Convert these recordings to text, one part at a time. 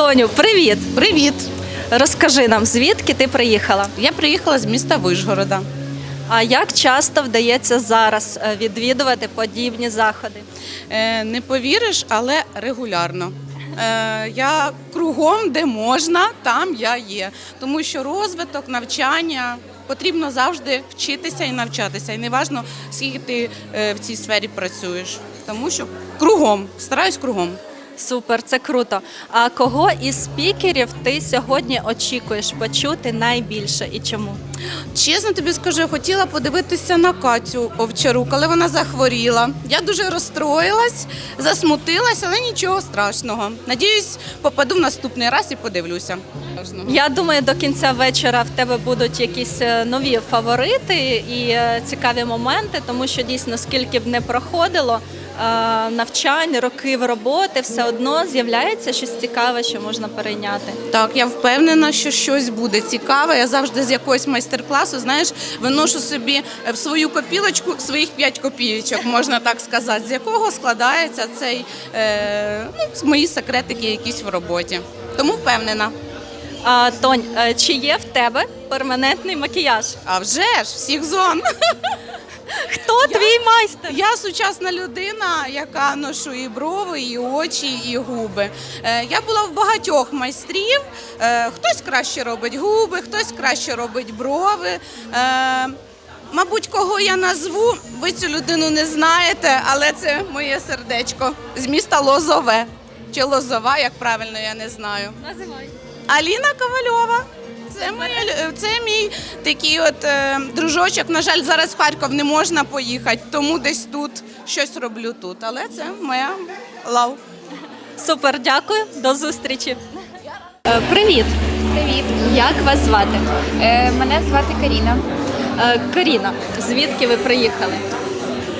Тоню, привіт! Привіт! Розкажи нам, звідки ти приїхала? Я приїхала з міста Вишгорода. А як часто вдається зараз е, відвідувати подібні заходи? Е, не повіриш, але регулярно. Е, я кругом, де можна, там я є. Тому що розвиток, навчання потрібно завжди вчитися і навчатися. І не важно, скільки ти в цій сфері працюєш. Тому що кругом, стараюсь кругом. Супер, це круто. А кого із спікерів ти сьогодні очікуєш почути найбільше і чому? Чесно тобі скажу, я хотіла подивитися на Катю Овчарук, але вона захворіла. Я дуже розстроїлась, засмутилась, але нічого страшного. Надіюсь, попаду в наступний раз і подивлюся. Я думаю, до кінця вечора в тебе будуть якісь е, нові фаворити і е, цікаві моменти, тому що дійсно скільки б не проходило навчань, років роботи, все одно з'являється щось цікаве, що можна перейняти. Так, я впевнена, що щось буде цікаве. Я завжди з якогось майстер-класу, знаєш, виношу собі в свою копілочку своїх 5 копійочок, можна так сказати, з якого складається цей е, ну, мої секретики якісь в роботі. Тому впевнена. А, Тонь, е, чи є в тебе перманентний макіяж? А вже ж всіх зон. Хто твій майстер? Я сучасна людина, яка ношу і брови, і очі, і губи. Е, Я була в багатьох майстрів. Е, Хтось краще робить губи, хтось краще робить брови. Е, Мабуть, кого я назву, ви цю людину не знаєте, але це моє сердечко з міста Лозове. Чи Лозова, як правильно, я не знаю. Називай. Аліна Ковальова. Це, моя, це мій такий от е, дружочок. На жаль, зараз в Харків не можна поїхати, тому десь тут щось роблю тут. Але це моя лав. Супер, дякую, до зустрічі. Е, Привіт, Привіт, як вас звати? Е, мене звати Каріна. Е, Каріна, звідки ви приїхали?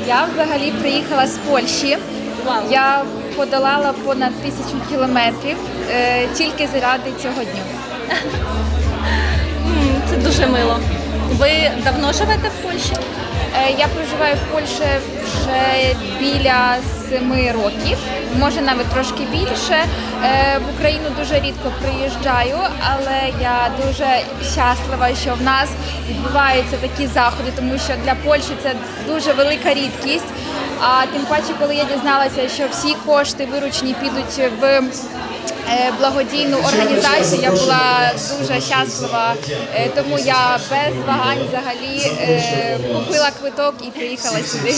Я взагалі приїхала з Польщі. Вау. Я подолала понад тисячу кілометрів е, тільки заради цього дню. Це дуже мило. Ви давно живете в Польщі? Е, я проживаю в Польщі вже біля семи років, може навіть трошки більше. Е, в Україну дуже рідко приїжджаю, але я дуже щаслива, що в нас відбуваються такі заходи, тому що для Польщі це дуже велика рідкість. А тим паче, коли я дізналася, що всі кошти виручені підуть в благодійну організацію. Я була дуже щаслива, е, тому я без вагань взагалі е, купила квиток і приїхала сюди.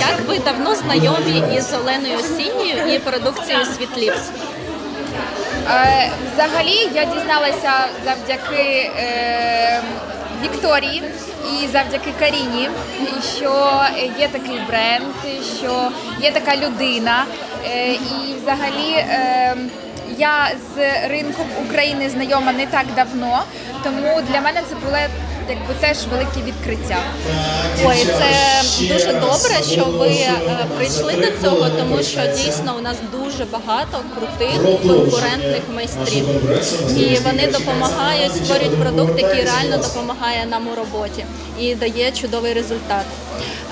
Як ви давно знайомі із Оленою Осінньою і продукцією Світліпс? Е, Взагалі я дізналася завдяки е, Вікторії і завдяки Каріні, що є такий бренд, що є така людина. Е, І взагалі е, я з ринком України знайома не так давно, тому для мене це було якби теж велике відкриття. Ой, це дуже добре, що ви е, прийшли до цього, тому що дійсно у нас дуже багато крутих конкурентних майстрів, і вони допомагають, створюють продукт, який реально допомагає нам у роботі і дає чудовий результат.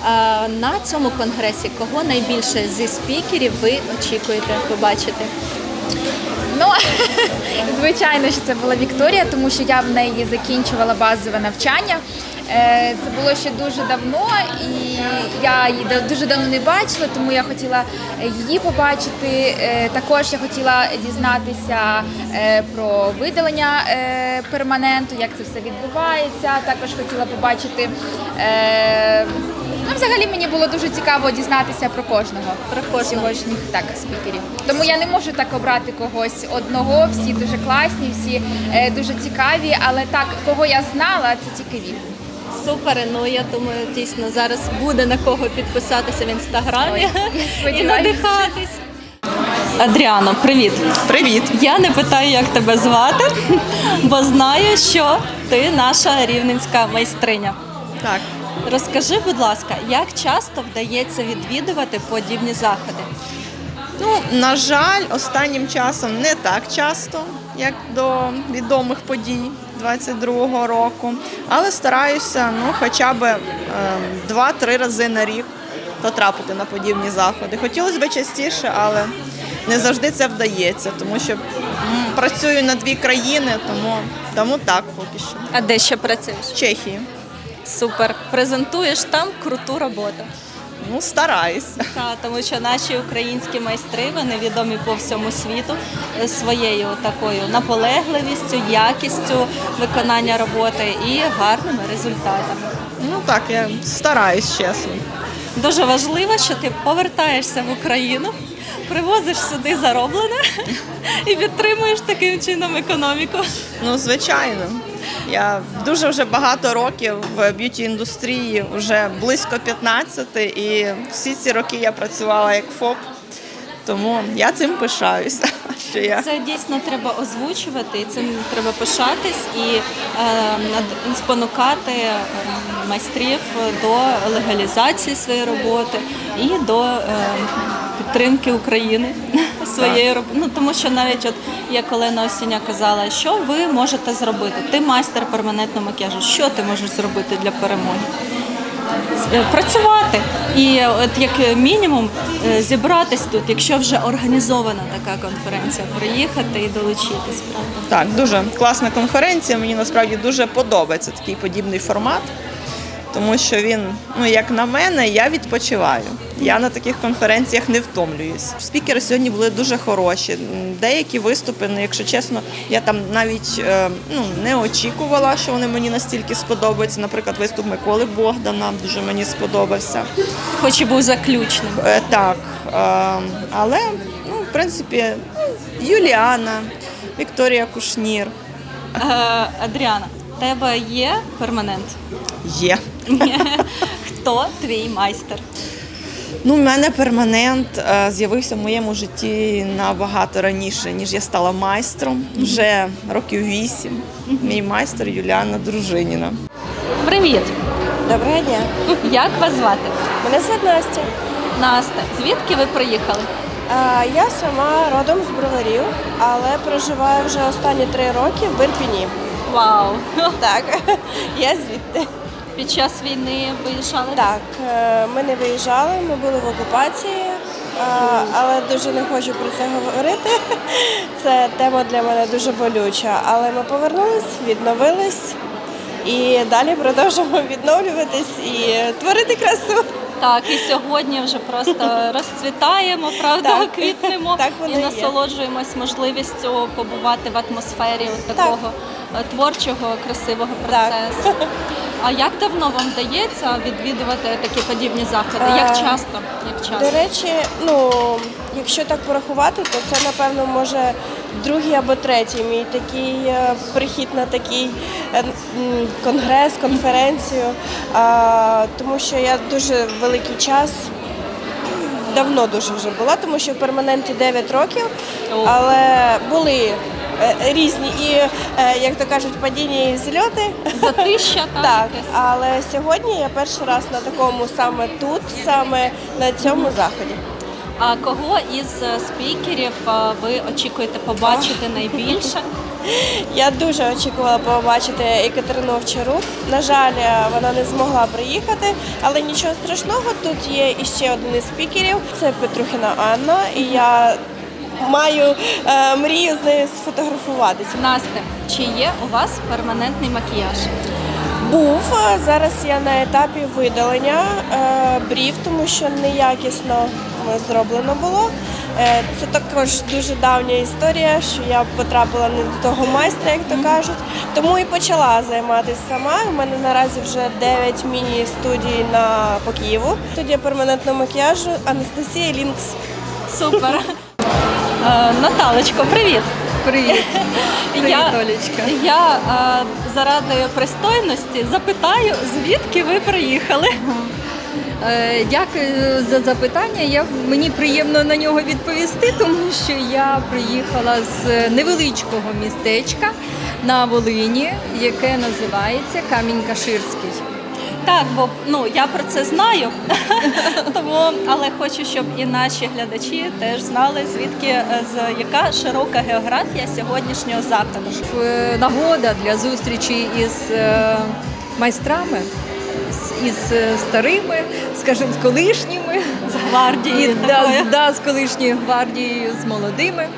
Е, На цьому конгресі кого найбільше зі спікерів ви очікуєте побачити? Ну, звичайно, що це була Вікторія, тому що я в неї закінчувала базове навчання. Е, Це було ще дуже давно, і я її дуже давно не бачила, тому я хотіла її побачити. Е, Також я хотіла дізнатися е, про видалення перманенту, як це все відбувається. Також хотіла побачити. Ну, взагалі мені було дуже цікаво дізнатися про кожного Про кожного. сьогоднішніх так спікерів. Тому я не можу так обрати когось одного. Всі дуже класні, всі е, дуже цікаві. Але так, кого я знала, це тільки він. Супер, ну я думаю, дійсно зараз буде на кого підписатися в інстаграмі я і надихатись. Адріано, привіт. Привіт! Я не питаю, як тебе звати, бо знаю, що ти наша рівненська майстриня. Так, Розкажи, будь ласка, як часто вдається відвідувати подібні заходи? ну на жаль, останнім часом не так часто, як до відомих подій 22-го року, але стараюся ну, хоча б е, два-три рази на рік потрапити на подібні заходи. Хотілося б частіше, але не завжди це вдається, тому що працюю на дві країни, тому, тому так поки що. А де ще працюєш? В Чехії. Супер. Презентуєш там круту роботу. Ну, стараюсь. Та, тому що наші українські майстри вони відомі по всьому світу е, своєю такою наполегливістю, якістю виконання роботи і гарними результатами. Ну так, я стараюсь, чесно. Дуже важливо, що ти повертаєшся в Україну, привозиш сюди зароблене і підтримуєш таким чином економіку. Ну, звичайно. Я дуже вже багато років в б'юті індустрії, вже близько 15, і всі ці роки я працювала як ФОП. Тому я цим пишаюся. Що я Це дійсно треба озвучувати, цим треба пишатись і е, спонукати е, майстрів до легалізації своєї роботи і до е, підтримки України своєї роботи. Ну тому що навіть от як Олена Осіня казала, що ви можете зробити? Ти майстер перманентного макіяжу. Що ти можеш зробити для перемоги? Е, працювати і от як мінімум е, зібратись тут, якщо вже організована така конференція, приїхати і долучитись. Правда? так, дуже класна конференція. Мені насправді дуже подобається такий подібний формат, тому що він, ну як на мене, я відпочиваю. Я на таких конференціях не втомлююсь. Спікери сьогодні були дуже хороші. Деякі виступи, ну якщо чесно, я там навіть е, ну, не очікувала, що вони мені настільки сподобаються. Наприклад, виступ Миколи Богдана дуже мені сподобався. Хоч і був заключним. Е, Так, е, але ну, в принципі Юліана, Вікторія Кушнір Е, Адріана, тебе є перманент? є. Хто твій майстер? Ну, в мене перманент е, з'явився в моєму житті набагато раніше, ніж я стала майстром. Вже років вісім. Мій майстер Юліана Дружиніна. Привіт! Доброго дня. Як вас звати? Мене звати Настя. Настя. Звідки ви приїхали? А, Я сама родом з броварів, але проживаю вже останні три роки в Ірпіні. Вау! Так, я звідти. Під час війни виїжджали? Так, е, ми не виїжджали, ми були в окупації, е, але дуже не хочу про це говорити. Це тема для мене дуже болюча. Але ми повернулись, відновились і далі продовжуємо відновлюватись і творити красу. Так, і сьогодні вже просто розцвітаємо, правда, Так. квітнемо Так і насолоджуємось можливістю побувати в атмосфері такого е, творчого, красивого Так. А як давно вам вдається відвідувати такі подібні заходи? Як Е, часто? Як До речі, ну якщо так порахувати, то це напевно може другий або третій мій такий е, прихід на такий е, м, конгрес, конференцію, А, тому що я дуже великий час. Давно дуже вже була, тому що в перманенті 9 років, О. але були різні і, е, як то кажуть, падіння і зльоти. Затища, так? Так, але сьогодні я перший раз на такому саме тут, саме на цьому заході. А кого із е, спікерів е, ви очікуєте побачити найбільше? Я дуже очікувала побачити Екатерину Овчарук. На жаль, вона не змогла приїхати, але нічого страшного. Тут є іще один із спікерів. Це Петрухіна Анна, і я маю е, мрію з нею сфотографуватися. Настя, чи є у вас перманентний макіяж? Був зараз я на етапі видалення е, брів, тому що неякісно е, зроблено було. Е, Це також дуже давня історія, що я потрапила не до того майстра, як то кажуть. Тому і почала займатися сама. У мене наразі вже 9 міні-студій на по Києву. Студія перманентного макіяжу Анастасія Лінкс. Супер. Е, Наталочко, привіт. Привіт, привіт, я, Олечка. Я е, заради пристойності запитаю, звідки ви приїхали? Е, Дякую за запитання. Я, мені приємно на нього відповісти, тому що я приїхала з невеличкого містечка на Волині, яке називається Камінь-Каширський. Так, бо ну я про це знаю. Тому, але хочу, щоб і наші глядачі теж знали, звідки е, з яка широка географія сьогоднішнього заходу. Е, Нагода для зустрічі із е, майстрами, із старими, скажімо, з колишніми. З гвардії І, да, да, з колишньою гвардією, з молодими.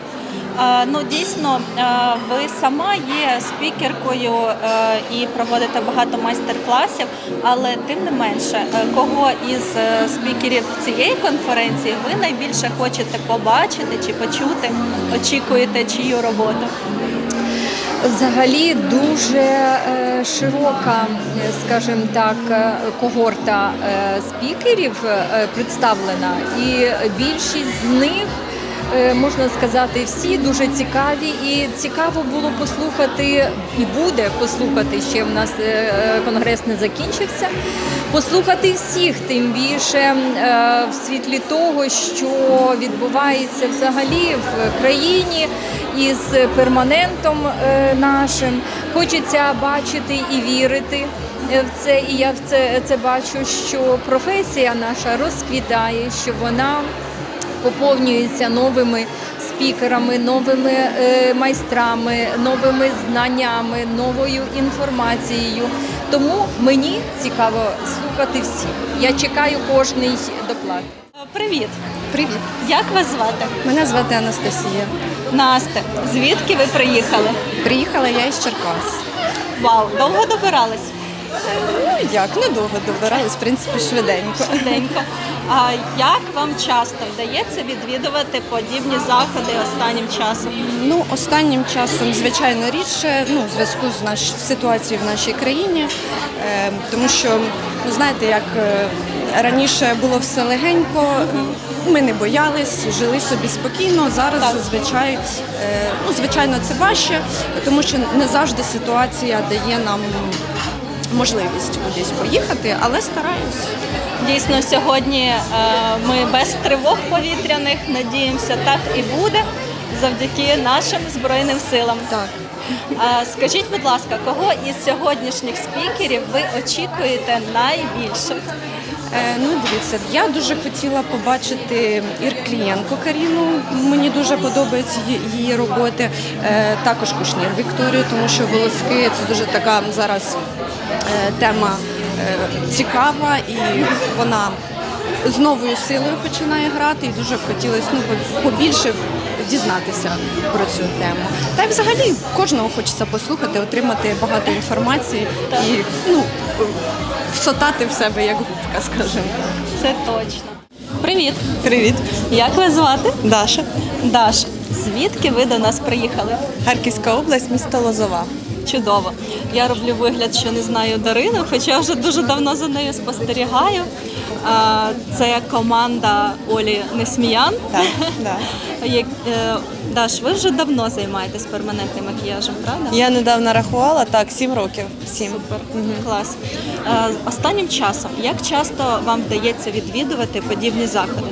Е, Ну дійсно, е, ви сама є спікеркою е, і проводите багато майстер-класів, але тим не менше, кого із спікерів цієї конференції ви найбільше хочете побачити чи почути, очікуєте чию роботу? Взагалі дуже широка, скажімо так, когорта спікерів представлена, і більшість з них. Е, Можна сказати, всі дуже цікаві, і цікаво було послухати, і буде послухати ще в нас е, конгрес не закінчився. Послухати всіх, тим більше е, в світлі того, що відбувається взагалі в країні із перманентом нашим. Хочеться бачити і вірити в це. І я в це, це бачу, що професія наша розквітає, що вона поповнюється новими спікерами, новими е, майстрами, новими знаннями, новою інформацією. Тому мені цікаво слухати всіх. Я чекаю кожний доклад. Е, Привіт! Привіт, Як вас звати? мене звати Анастасія. Настя, звідки ви приїхали? Приїхала я із Черкас. Вау, довго добирались? Ну як, недовго добирались, в принципі, швиденько. Швиденько. А як вам часто вдається відвідувати подібні заходи останнім часом? Ну, останнім часом, звичайно, рідше, ну, в зв'язку з наш... ситуацією в нашій країні, е, тому що, ну, знаєте, як е, раніше було все легенько, е, ми не боялись, жили собі спокійно. Зараз, зазвичай, е, ну, звичайно, це важче, тому що не завжди ситуація дає нам можливість кудись поїхати, але стараюсь. Дійсно, сьогодні е, ми без тривог повітряних надіємося, так і буде завдяки нашим збройним силам. Так. А скажіть, будь ласка, кого із сьогоднішніх спікерів ви очікуєте найбільше? Е, Ну, дивіться, я дуже хотіла побачити Ір Клієнко Каріну. Мені дуже подобаються її- роботи. Е, Також Кушнір Вікторію, тому що волоски це дуже така зараз е, тема цікава і вона з новою силою починає грати. І дуже б хотілося ну, побільше дізнатися про цю тему. Та й взагалі кожного хочеться послухати, отримати багато інформації і ну, всотати в себе як губка, скажімо. Це точно. Привіт! Привіт, Як вас звати? Даша. Даша. Звідки ви до нас приїхали? Харківська область, місто Лозова. Чудово. Я роблю вигляд, що не знаю Дарину, хоча вже дуже давно за нею спостерігаю. Це команда Олі Несміян. Так, да. Е, Даш, ви вже давно займаєтесь перманентним макіяжем, правда? Я недавно рахувала, так, сім років. Сім. Супер, клас. Е, Останнім часом, як часто вам вдається відвідувати подібні заходи?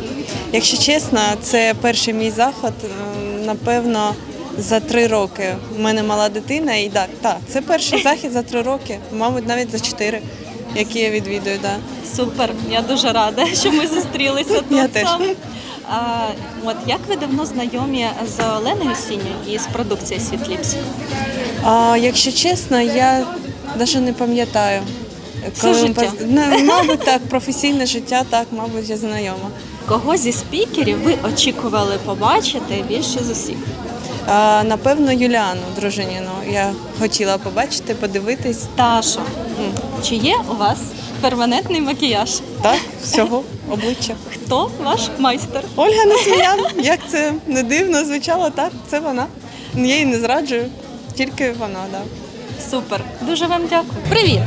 Якщо чесно, це перший мій заход, напевно, за три роки. У мене мала дитина, і так, так, це перший захід за три роки, мабуть, навіть за чотири, які я відвідую. Да. Супер, я дуже рада, що ми зустрілися тут. Я теж. А, от як ви давно знайомі з Оленою Сіньою і з продукцією Світліпс? А, якщо чесно, я навіть не пам'ятаю. Все життя. поз- Ну, мабуть, так, професійне життя, так, мабуть, я знайома. Кого зі спікерів ви очікували побачити більше з усіх? А, напевно, Юліану Дружиніну. Я хотіла побачити, подивитись. Таша, чи є у вас перманентний макіяж? Так, всього обличчя. Хто ваш майстер? Ольга Несміян, як це не дивно звучало, так, це вона. Я її не зраджую, тільки вона, так. Да. Супер, дуже вам дякую. Привіт!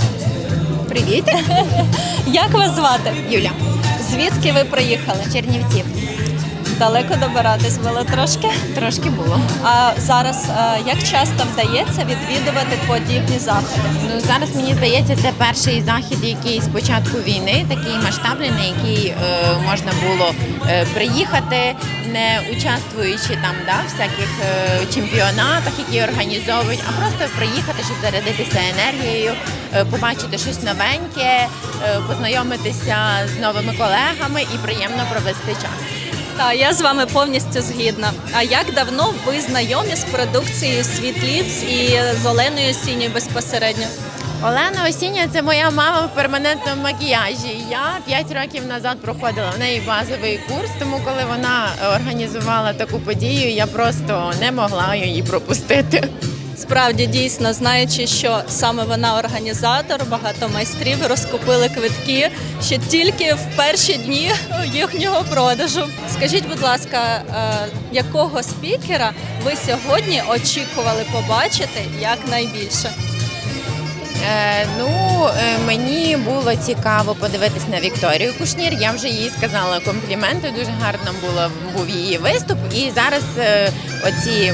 Привіт, Як вас звати? Юля. Звідки ви приїхали? Чернівців. Далеко добиратись було трошки. Трошки було. А зараз е, як часто вдається відвідувати подібні заходи? Ну зараз мені здається, це перший захід, який з початку війни, такий масштабний, на який е, можна було е, приїхати, не участвуючи там да, в всяких е, чемпіонатах, які організовують, а просто приїхати, щоб зарядитися енергією, е, побачити щось новеньке, е, познайомитися з новими колегами і приємно провести час. Так, я з вами повністю згідна. А як давно ви знайомі з продукцією Світліпс і з Оленою Сіньою безпосередньо? Олена Осіння це моя мама в перманентному макіяжі. Я 5 років назад проходила в неї базовий курс, тому коли вона організувала таку подію, я просто не могла її пропустити. Справді дійсно, знаючи, що саме вона організатор, багато майстрів розкупили квитки ще тільки в перші дні їхнього продажу. Скажіть, будь ласка, е, якого спікера ви сьогодні очікували побачити якнайбільше? Е, ну, е, мені було цікаво подивитись на Вікторію Кушнір. Я вже їй сказала компліменти. Дуже гарно було був її виступ. І зараз е, оці.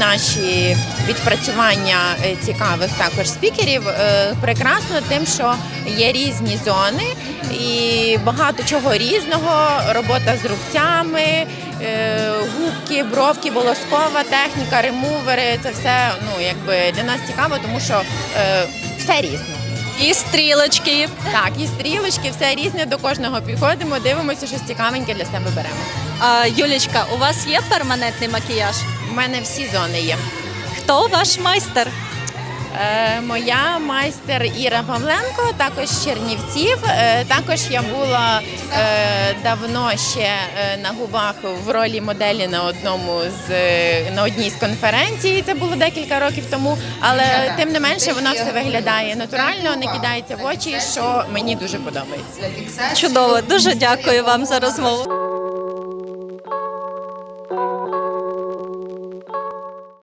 Наші відпрацювання е, цікавих також спікерів е, прекрасно тим, що є різні зони і багато чого різного. Робота з рубцями, е, губки, бровки, волоскова техніка, ремувери. Це все ну якби для нас цікаво, тому що все різне. І стрілочки. Так, і стрілочки, все різне. До кожного підходимо, дивимося, щось цікавеньке для себе беремо. А, Юлічка, у вас є перманентний макіяж? У мене всі зони є. Хто ваш майстер? Е, моя майстер Іра Павленко, також з Чернівців. Е, також я була е, давно ще е, на губах в ролі моделі на одному з е, на одній з конференцій. Це було декілька років тому. Але тим не менше воно все виглядає натурально, не кидається в очі, що мені дуже подобається. Чудово, дуже дякую вам за розмову.